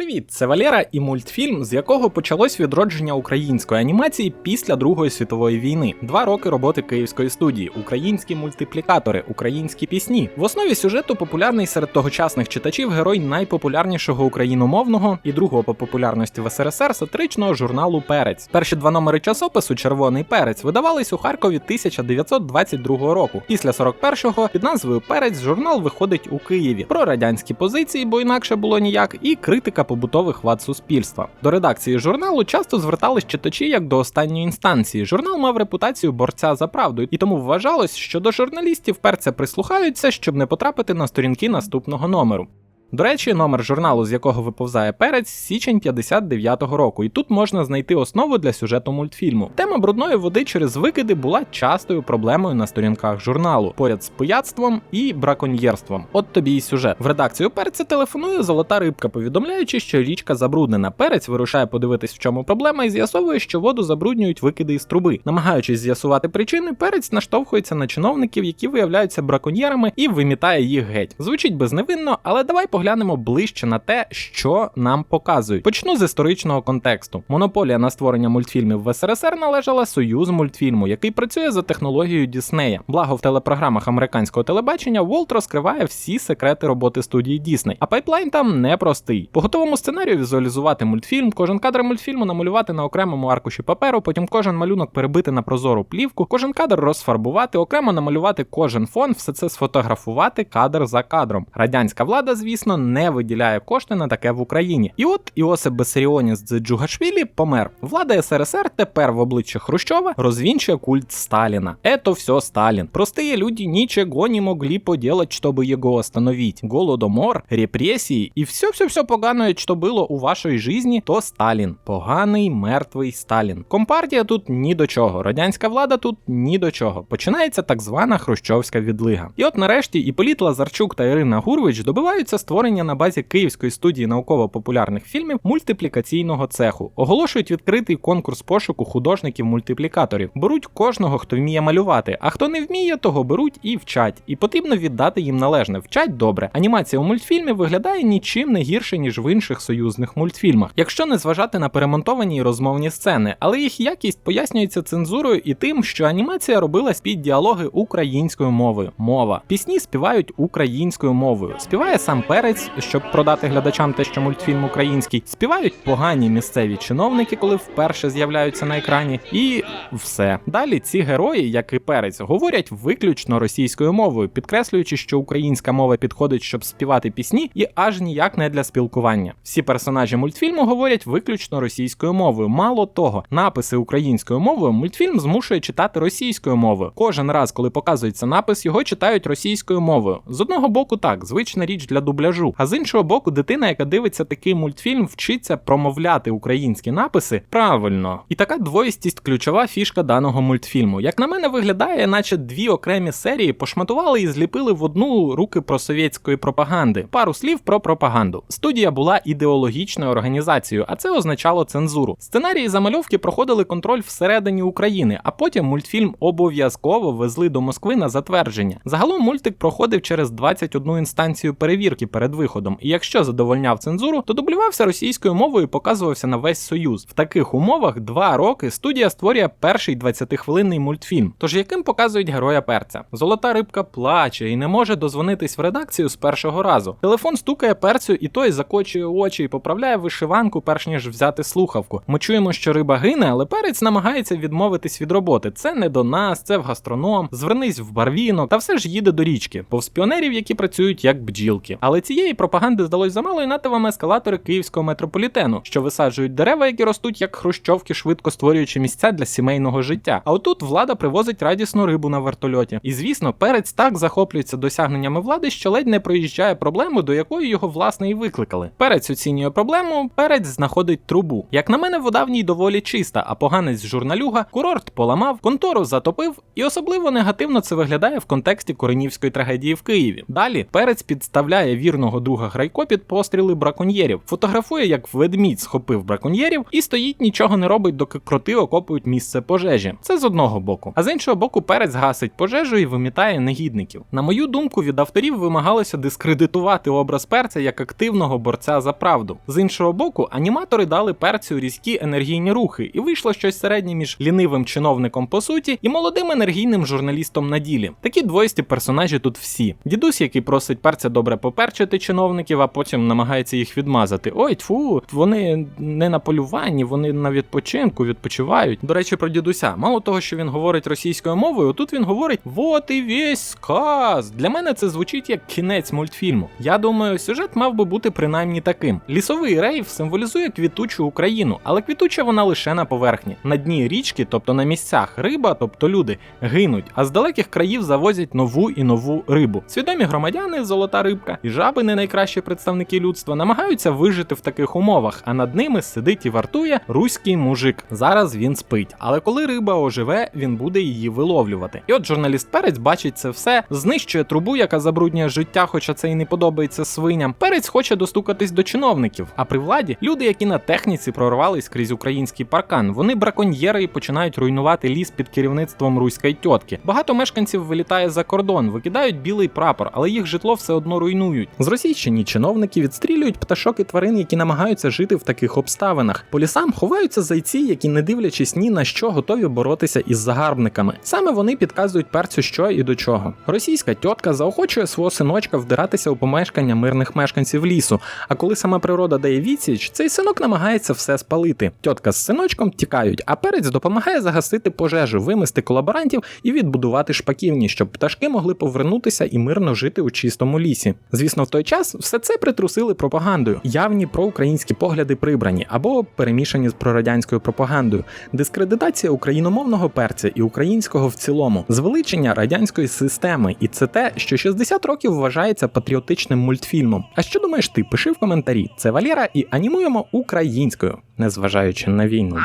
Привіт, це Валера і мультфільм, з якого почалось відродження української анімації після Другої світової війни. Два роки роботи київської студії, українські мультиплікатори, українські пісні. В основі сюжету популярний серед тогочасних читачів герой найпопулярнішого україномовного і другого по популярності в СРСР сатиричного журналу Перець. Перші два номери часопису Червоний перець видавались у Харкові 1922 року. Після 41-го під назвою Перець журнал виходить у Києві про радянські позиції, бо інакше було ніяк, і критика побутових вад суспільства. До редакції журналу часто звертались читачі як до останньої інстанції. Журнал мав репутацію борця за правду, і тому вважалось, що до журналістів перця прислухаються, щоб не потрапити на сторінки наступного номеру. До речі, номер журналу, з якого виповзає перець, січень 59-го року, і тут можна знайти основу для сюжету мультфільму. Тема брудної води через викиди була частою проблемою на сторінках журналу, поряд з пияцтвом і браконьєрством. От тобі і сюжет. В редакцію перця телефонує золота рибка, повідомляючи, що річка забруднена. Перець вирушає подивитись, в чому проблема, і з'ясовує, що воду забруднюють викиди із труби. Намагаючись з'ясувати причини, перець наштовхується на чиновників, які виявляються браконьєрами, і вимітає їх геть. Звучить безневинно, але давай поглянемо ближче на те, що нам показують. Почну з історичного контексту. Монополія на створення мультфільмів в СРСР належала Союз мультфільму, який працює за технологією Діснея. Благо в телепрограмах американського телебачення Волт розкриває всі секрети роботи студії Дісней. А пайплайн там непростий. По готовому сценарію візуалізувати мультфільм, кожен кадр мультфільму намалювати на окремому аркуші паперу, потім кожен малюнок перебити на прозору плівку, кожен кадр розфарбувати, окремо намалювати кожен фон, все це сфотографувати кадр за кадром. Радянська влада, звісно, не виділяє кошти на таке в Україні. І от Іосип Бесаріоніс Дзеджугашвілі помер. Влада СРСР тепер в обличчя Хрущова розвінчує культ Сталіна. Ето все Сталін. Простые люди ничего не могли поделать, чтобы його остановить. Голодомор, репресії і все-все-все погане, що було у вашій житті, то Сталін. Поганий, мертвий Сталін. Компартія тут ні до чого. Радянська влада тут ні до чого. Починається так звана хрущовська відлига. І от нарешті Іполіт Лазарчук та Ірина Гурвич добиваються створення на базі Київської студії науково-популярних фільмів мультиплікаційного цеху. Оголошують відкритий конкурс пошуку художників-мультиплікаторів. Беруть кожного, хто вміє малювати, а хто не вміє, того беруть і вчать. І потрібно віддати їм належне. Вчать добре. Анімація у мультфільмі виглядає нічим не гірше, ніж в інших союзних мультфільмах, якщо не зважати на перемонтовані розмовні сцени, але їх якість пояснюється цензурою і тим, що анімація робилась під діалоги українською мовою. Мова. Пісні співають українською мовою. Співає сам перець, щоб продати глядачам те, що мультфільм український. Співають погані місцеві чиновники, коли вперше з'являються на екрані, і все. Далі ці герої, як і перець, говорять виключно російською мовою, підкреслюючи, що українська мова підходить, щоб співати пісні, і аж ніяк не для спілкування. Всі персонажі мультфільму говорять виключно російською мовою. Мало того, написи українською мовою мультфільм змушує читати російською мовою. Кожен раз, коли показується напис, його читають російською мовою. З одного боку, так, звична річ для дубляжу, а з іншого боку, дитина, яка дивиться такий мультфільм, вчиться промовляти українські написи правильно. І така двоїстість ключова фішка даного мультфільму. Як на мене, виглядає, наче дві окремі серії пошматували і зліпили в одну руки про совєтської пропаганди. Пару слів про пропаганду. Студія була ідеологічною організацією, а це означало цензуру. Сценарії замальовки проходили контроль всередині України, а потім мультфільм обов'язково везли до Москви на затвердження. Загалом мультик проходив через 21 інстанцію перевірки перед виходом, і якщо задовольняв цензуру, то дублювався російською мовою і показувався на весь союз. В таких умовах два роки студія створює перший 20-хвилинний мультфільм. Тож яким показують героя перця? Золота рибка плаче і не може дозвонитись в редакцію з першого разу. Телефон стукає перцю, і той закочує очі і поправляє вишиванку, перш ніж взяти слухавку. Ми чуємо, що риба гине, але перець намагається відмовитись від роботи. Це не до нас, це в гастроном. Звернись в барвінок, та все ж їде до річки, повз піонерів, які працюють як бджілки. Але цієї пропаганди здалось замало і вам ескалатори київського метрополітену, що висаджують дерева, які ростуть як хрущовки, швидко створюючи місця для сімейного життя. А отут влада привозить радісну рибу на вертольоті. І звісно, перець так захоплюється досягненнями влади, що ледь не проїжджає проблему, до якої його власне і викликали. Перець оцінює проблему, перець знаходить трубу. Як на мене, вода в ній доволі чиста, а поганець журналюга курорт поламав, контору затопив, і особливо негативно це виглядає в контексті Коренівської трагедії в Києві. Далі перець підставляє вірну вірного друга Грайко під постріли браконьєрів. Фотографує, як ведмідь схопив браконьєрів, і стоїть, нічого не робить, доки кроти окопують місце пожежі. Це з одного боку. А з іншого боку, перець гасить пожежу і вимітає негідників. На мою думку, від авторів вимагалося дискредитувати образ перця як активного борця за правду. З іншого боку, аніматори дали перцю різкі енергійні рухи, і вийшло щось середнє між лінивим чиновником по суті і молодим енергійним журналістом на ділі. Такі двоїсті персонажі тут всі. Дідусь, який просить перця добре поперчити чиновників, а потім намагається їх відмазати. Ой, тьфу, вони не на полюванні, вони на відпочинку відпочивають. До речі, про дідуся. Мало того, що він говорить російською мовою, тут він говорить вот і весь сказ. Для мене це звучить як кінець мультфільму. Я думаю, сюжет мав би бути принаймні таким: лісовий рейв символізує квітучу Україну, але квітуча вона лише на поверхні. На дні річки, тобто на місцях, риба, тобто люди, гинуть, а з далеких країв завозять нову і нову рибу. Свідомі громадяни, золота рибка і жаби, не найкращі представники людства, намагаються вижити в таких умовах, а над ними сидить і вартує руський мужик. Зараз він спить, але коли риба оживе, він буде її виловлювати. І от журналіст Перець бачить це все, знищує трубу, яка забруднює життя, хоча це і не подобається свиням. Перець хоче достукатись до чиновників. А при владі люди, які на техніці прорвались крізь український паркан, вони браконьєри і починають руйнувати ліс під керівництвом руської тьотки. Багато мешканців вилітає за кордон, викидають білий прапор, але їх житло все одно руйнують. Зросійщені чиновники відстрілюють пташок і тварин, які намагаються жити в таких обставинах. По лісам ховаються зайці, які, не дивлячись ні на що, готові боротися із загарбниками. Саме вони підказують перцю, що і до чого. Російська тьотка заохочує свого синочка вдиратися у помешкання мирних мешканців лісу. А коли сама природа дає відсіч, цей синок намагається все спалити. Тьотка з синочком тікають, а перець допомагає загасити пожежу, вимести колаборантів і відбудувати шпаківні, щоб пташки могли повернутися і мирно жити у чистому лісі. Звісно, в той час все це притрусили пропагандою. Явні проукраїнські погляди прибрані або перемішані з прорадянською пропагандою, дискредитація україномовного перця і українського в цілому, звеличення радянської системи, і це те, що 60 років вважається патріотичним мультфільмом. А що думаєш ти? Пиши в коментарі. Це Валера і анімуємо українською, незважаючи на війну.